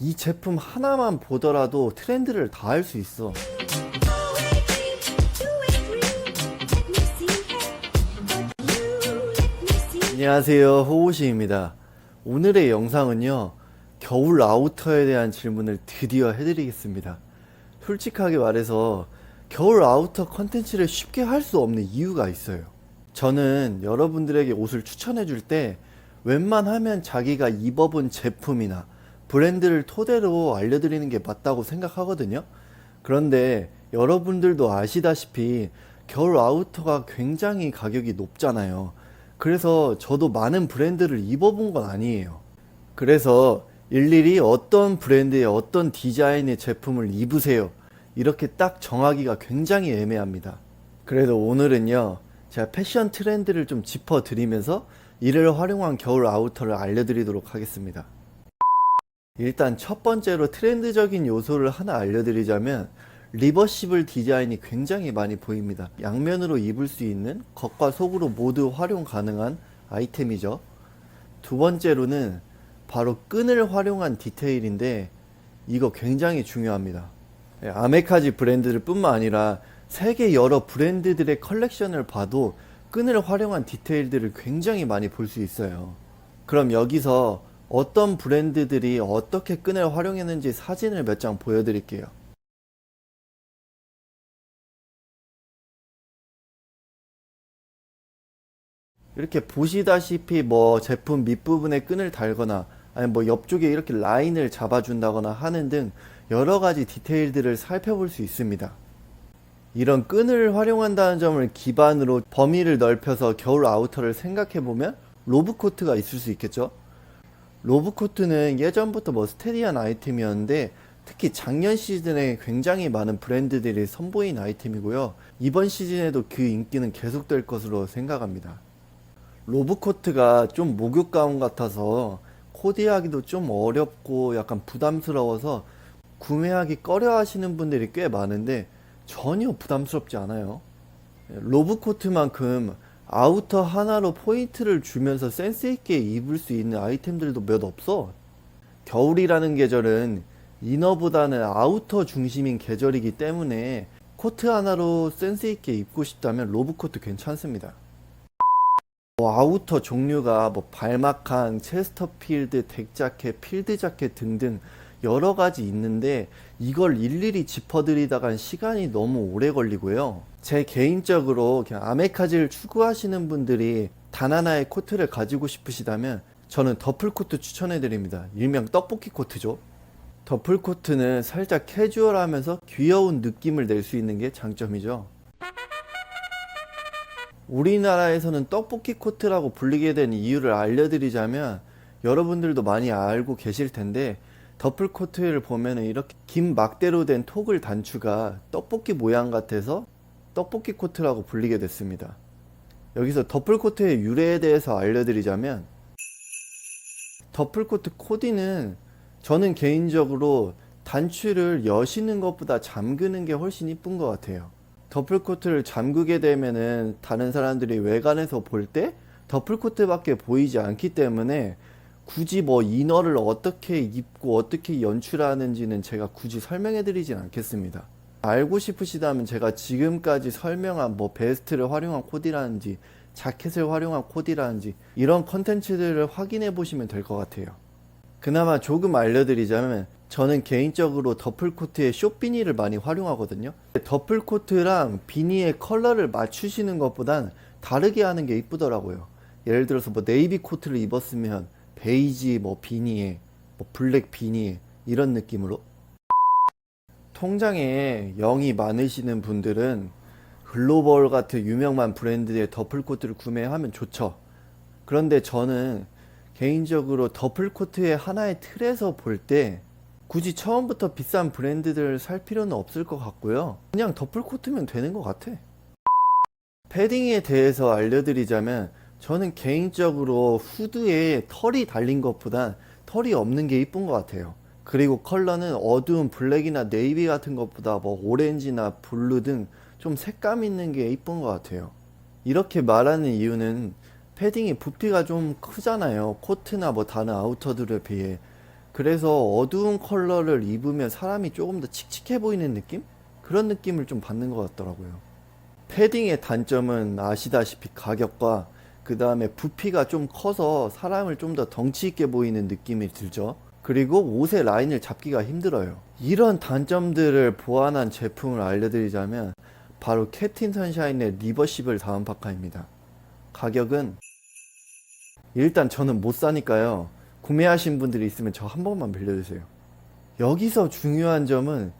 이 제품 하나만 보더라도 트렌드를 다 알 수 있어. 안녕하세요. 호호시입니다. 오늘의 영상은요, 겨울 아우터에 대한 질문을 드디어 해드리겠습니다. 솔직하게 말해서 겨울 아우터 컨텐츠를 쉽게 할 수 없는 이유가 있어요. 저는 여러분들에게 옷을 추천해 줄 때 웬만하면 자기가 입어본 제품이나 브랜드를 토대로 알려드리는 게 맞다고 생각하거든요. 그런데 여러분들도 아시다시피 겨울 아우터가 굉장히 가격이 높잖아요. 그래서 저도 많은 브랜드를 입어본 건 아니에요. 그래서 일일이 어떤 브랜드의 어떤 디자인의 제품을 입으세요. 이렇게 딱 정하기가 굉장히 애매합니다. 그래도 오늘은요, 제가 패션 트렌드를 좀 짚어드리면서 이를 활용한 겨울 아우터를 알려드리도록 하겠습니다. 일단 첫 번째로 트렌드적인 요소를 하나 알려드리자면 리버시블 디자인이 굉장히 많이 보입니다. 양면으로 입을 수 있는 겉과 속으로 모두 활용 가능한 아이템이죠. 두 번째로는 바로 끈을 활용한 디테일인데 이거 굉장히 중요합니다. 예, 아메카지 브랜드를 뿐만 아니라 세계 여러 브랜드들의 컬렉션을 봐도 끈을 활용한 디테일들을 굉장히 많이 볼 수 있어요. 그럼 여기서 어떤 브랜드들이 어떻게 끈을 활용했는지 사진을 몇 장 보여드릴게요. 이렇게 보시다시피 뭐 제품 밑부분에 끈을 달거나 아니 뭐 옆쪽에 이렇게 라인을 잡아준다거나 하는 등 여러 가지 디테일들을 살펴볼 수 있습니다. 이런 끈을 활용한다는 점을 기반으로 범위를 넓혀서 겨울 아우터를 생각해 보면 로브 코트가 있을 수 있겠죠. 로브코트는 예전부터 뭐 스테디한 아이템이었는데 특히 작년 시즌에 굉장히 많은 브랜드들이 선보인 아이템이고요. 이번 시즌에도 그 인기는 계속될 것으로 생각합니다. 로브코트가 좀 목욕 가운 같아서 코디하기도 좀 어렵고 약간 부담스러워서 구매하기 꺼려 하시는 분들이 꽤 많은데 전혀 부담스럽지 않아요. 로브코트만큼 아우터 하나로 포인트를 주면서 센스있게 입을 수 있는 아이템들도 몇 없어. 겨울이라는 계절은 이너보다는 아우터 중심인 계절이기 때문에 코트 하나로 센스있게 입고 싶다면 로브코트 괜찮습니다. 뭐 아우터 종류가 뭐 발막한, 체스터필드, 덱자켓, 필드자켓 등등 여러 가지 있는데 이걸 일일이 짚어드리다간 시간이 너무 오래 걸리고요. 제 개인적으로 아메카지를 추구하시는 분들이 단 하나의 코트를 가지고 싶으시다면 저는 더플 코트 추천해 드립니다. 일명 떡볶이 코트죠. 더플 코트는 살짝 캐주얼하면서 귀여운 느낌을 낼 수 있는 게 장점이죠. 우리나라에서는 떡볶이 코트라고 불리게 된 이유를 알려드리자면 여러분들도 많이 알고 계실 텐데 더플 코트를 보면은 이렇게 긴 막대로 된 톡을 단추가 떡볶이 모양 같아서 떡볶이 코트라고 불리게 됐습니다. 여기서 더플 코트의 유래에 대해서 알려드리자면 더플 코트 코디는 저는 개인적으로 단추를 여시는 것보다 잠그는 게 훨씬 이쁜 것 같아요. 더플 코트를 잠그게 되면은 다른 사람들이 외관에서 볼 때 더플 코트밖에 보이지 않기 때문에 굳이 뭐 이너를 어떻게 입고 어떻게 연출하는지는 제가 굳이 설명해 드리진 않겠습니다. 알고 싶으시다면 제가 지금까지 설명한 뭐 베스트를 활용한 코디라든지 자켓을 활용한 코디라든지 이런 컨텐츠들을 확인해 보시면 될 것 같아요. 그나마 조금 알려드리자면 저는 개인적으로 더플 코트에 쇼비니를 많이 활용하거든요. 더플 코트랑 비니의 컬러를 맞추시는 것보단 다르게 하는 게 이쁘더라고요. 예를 들어서 뭐 네이비 코트를 입었으면 베이지 뭐 비니에 뭐 블랙 비니에 이런 느낌으로 통장에 0이 많으시는 분들은 글로벌 같은 유명한 브랜드의 더플 코트를 구매하면 좋죠. 그런데 저는 개인적으로 더플 코트의 하나의 틀에서 볼 때 굳이 처음부터 비싼 브랜드들을 살 필요는 없을 것 같고요. 그냥 더플 코트면 되는 것 같아. 패딩에 대해서 알려드리자면 저는 개인적으로 후드에 털이 달린 것보단 털이 없는 게 이쁜 것 같아요. 그리고 컬러는 어두운 블랙이나 네이비 같은 것보다 뭐 오렌지나 블루 등 좀 색감 있는 게 이쁜 것 같아요. 이렇게 말하는 이유는 패딩이 부피가 좀 크잖아요. 코트나 뭐 다른 아우터들에 비해. 그래서 어두운 컬러를 입으면 사람이 조금 더 칙칙해 보이는 느낌? 그런 느낌을 좀 받는 것 같더라고요. 패딩의 단점은 아시다시피 가격과 그 다음에 부피가 좀 커서 사람을 좀 더 덩치 있게 보이는 느낌이 들죠. 그리고 옷의 라인을 잡기가 힘들어요. 이런 단점들을 보완한 제품을 알려드리자면 바로 캡틴 선샤인의 리버시블 다운 파카입니다. 가격은 일단 저는 못 사니까요. 구매하신 분들이 있으면 저 한 번만 빌려주세요. 여기서 중요한 점은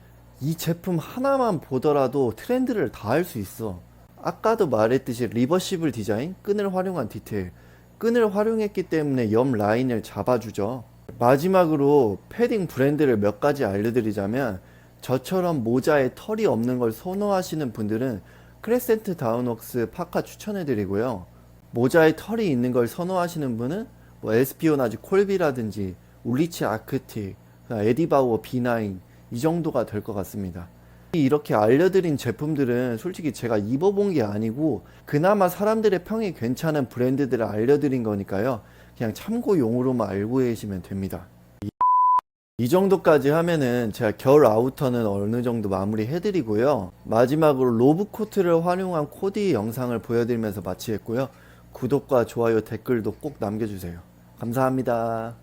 이 제품 하나만 보더라도 트렌드를 다 알 수 있어. 아까도 말했듯이 리버시블 디자인, 끈을 활용한 디테일. 끈을 활용했기 때문에 옆 라인을 잡아주죠. 마지막으로 패딩 브랜드를 몇 가지 알려드리자면 저처럼 모자에 털이 없는 걸 선호하시는 분들은 크레센트 다운웍스 파카 추천해드리고요. 모자에 털이 있는 걸 선호하시는 분은 뭐 에스피오나즈 콜비라든지 울리치 아크틱, 에디바우어 B9 이 정도가 될 것 같습니다. 이렇게 알려드린 제품들은 솔직히 제가 입어본 게 아니고 그나마 사람들의 평이 괜찮은 브랜드들을 알려드린 거니까요. 그냥 참고용으로만 알고 계시면 됩니다. 이- 이 정도까지 하면은 제가 겨울 아우터는 어느 정도 마무리 해드리고요. 마지막으로 로브 코트를 활용한 코디 영상을 보여드리면서 마치겠고요. 구독과 좋아요, 댓글도 꼭 남겨주세요. 감사합니다.